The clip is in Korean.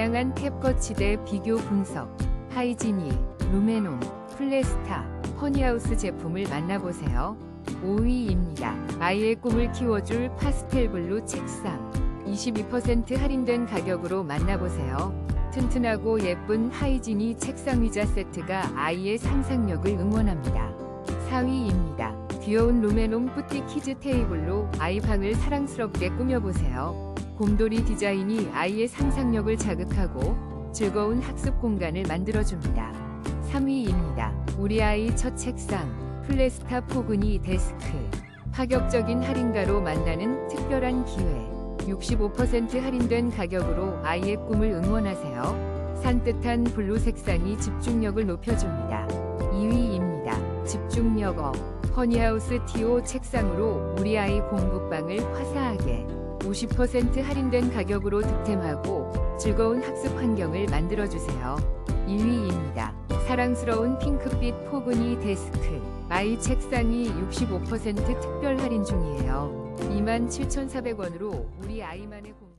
다양한 탭 거치대 비교 분석, 하이지니, 루메논, 플레스타, 허니하우스 제품을 만나보세요. 5위입니다. 아이의 꿈을 키워줄 파스텔 블루 책상. 22% 할인된 가격으로 만나보세요. 튼튼하고 예쁜 하이지니 책상 의자 세트가 아이의 상상력을 응원합니다. 4위입니다. 귀여운 루메논 뿌띠 키즈 테이블로 아이 방을 사랑스럽게 꾸며보세요. 곰돌이 디자인이 아이의 상상력을 자극하고 즐거운 학습 공간을 만들어줍니다. 3위입니다. 우리 아이 첫 책상, 플레스타 포그니 데스크. 파격적인 할인가로 만나는 특별한 기회. 65% 할인된 가격으로 아이의 꿈을 응원하세요. 산뜻한 블루 색상이 집중력을 높여줍니다. 2위입니다. 집중력업. 허니하우스 티오 책상으로 우리 아이 공부방을 화사하게 50% 할인된 가격으로 득템하고 즐거운 학습 환경을 만들어주세요. 1위입니다. 사랑스러운 핑크빛 포근이 데스크. 아이 책상이 65% 특별 할인 중이에요. 27,400원으로 우리 아이만의 공